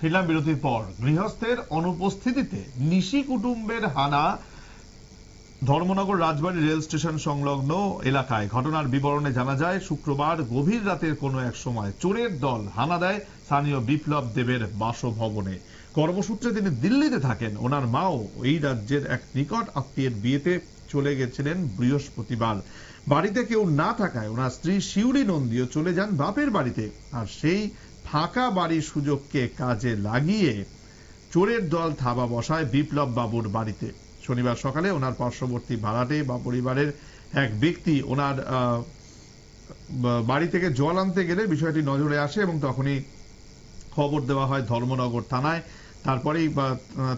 ফিরলাম বিরতির পর গৃহস্থের অনুপস্থিতিতে নিশি কুটুম্বের হানা ধর্মনগর রাজবাড়ী রেল স্টেশন সংলগ্ন এলাকায় ঘটনার বিবরণে জানা যায়, শুক্রবার গভীর রাতের কোনো এক সময় চোরের দল হানা দেয় স্থানীয় বিপ্লব দেবের বাসভবনে। কর্মসূত্রে তিনি দিল্লিতে থাকেন। ওনার মাও এই রাজ্যের এক নিকট আত্মীয়ের বিয়েতে চলে গেছিলেন বৃহস্পতিবার। বাড়িতে কেউ না থাকায় ওনার স্ত্রী শিউরি নন্দীও চলে যান বাপের বাড়িতে। আর সেই ফাঁকা বাড়ির সুযোগকে কাজে লাগিয়ে চোরের দল থাবা বসায় বিপ্লব বাবুর বাড়িতে। শনিবার সকালে ওনার পার্শ্ববর্তী ভাড়াটে বা পরিবারের এক ব্যক্তি ওনার বাড়ি থেকে জল আনতে গেলে বিষয়টি নজরে আসে এবং তখনই খবর দেওয়া হয় ধর্মনগর থানায়। তারপরেই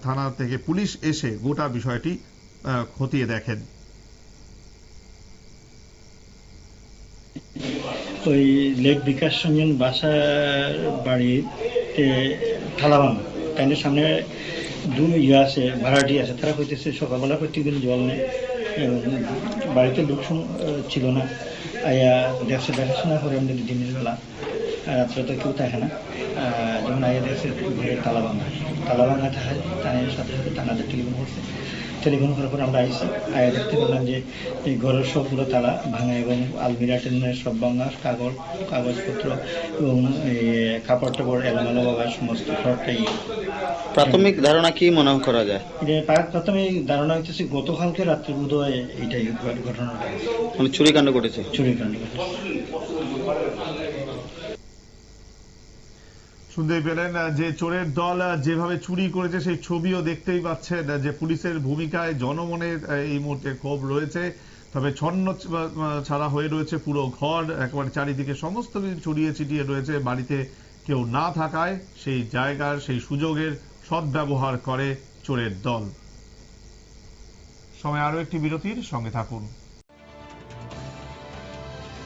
থানা থেকে পুলিশ এসে গোটা বিষয়টি খতিয়ে দেখেন। ওই লেক বিকাশ রঞ্জন বাসার বাড়িতে থালাবান তাদের সামনে দু ইয়ে আছে ভাড়াটি আছে। তারা হইতেছে সকালবেলা প্রত্যেকদিন জল নেই। বাড়িতে লোক ছিল না। আয়া দেখছে দেখাশোনা করে এমনি দিনের বেলা। রাত্রে তো কেউ থাকে না। যখন দেখছে ঘরের তালা ভাঙা তালা ভাঙা থাকে তার সাথে সাথে থানাতে টেলিফোন করছে। টেলিফোন করার পর আমরা আইসি আয়া দেখতে পেলাম যে এই ঘরের সবগুলো তালা ভাঙা এবং আলমিরা টেলমিরা সব ভাঙা কাগজ কাগজপত্র এবং কাপড় টাপড় এলোমেলো বাবা সমস্ত ঘরটাই প্রাথমিক ধারণা কি মনে করা যায়? এটা প্রায় প্রথমে ধারণা হইতেছে গতকালকে রাত্রে বোধ হয় এইটাই ঘট- ঘটনাটা মানে চুরিকাণ্ড ঘটেছে? চুরির কাণ্ড ঘটেছে। শুনতেই পেলেন যে চোরের দল যেভাবে চুরি করেছে, সেই ছবিও দেখতেই পাচ্ছেন যে পুলিশের ভূমিকায় জনমনের এই মুহূর্তে ক্ষোভ রয়েছে। তবে ছন্ন ছাড়া হয়ে রয়েছে পুরো ঘর, একেবারে চারিদিকে সমস্ত কিছু ছড়িয়ে ছিটিয়ে রয়েছে। বাড়িতে কেউ না থাকায় সেই জায়গার, সেই সুযোগের সদ্ব্যবহার করে চোরের দল। সময় আরও একটি বিরতির, সঙ্গে থাকুন।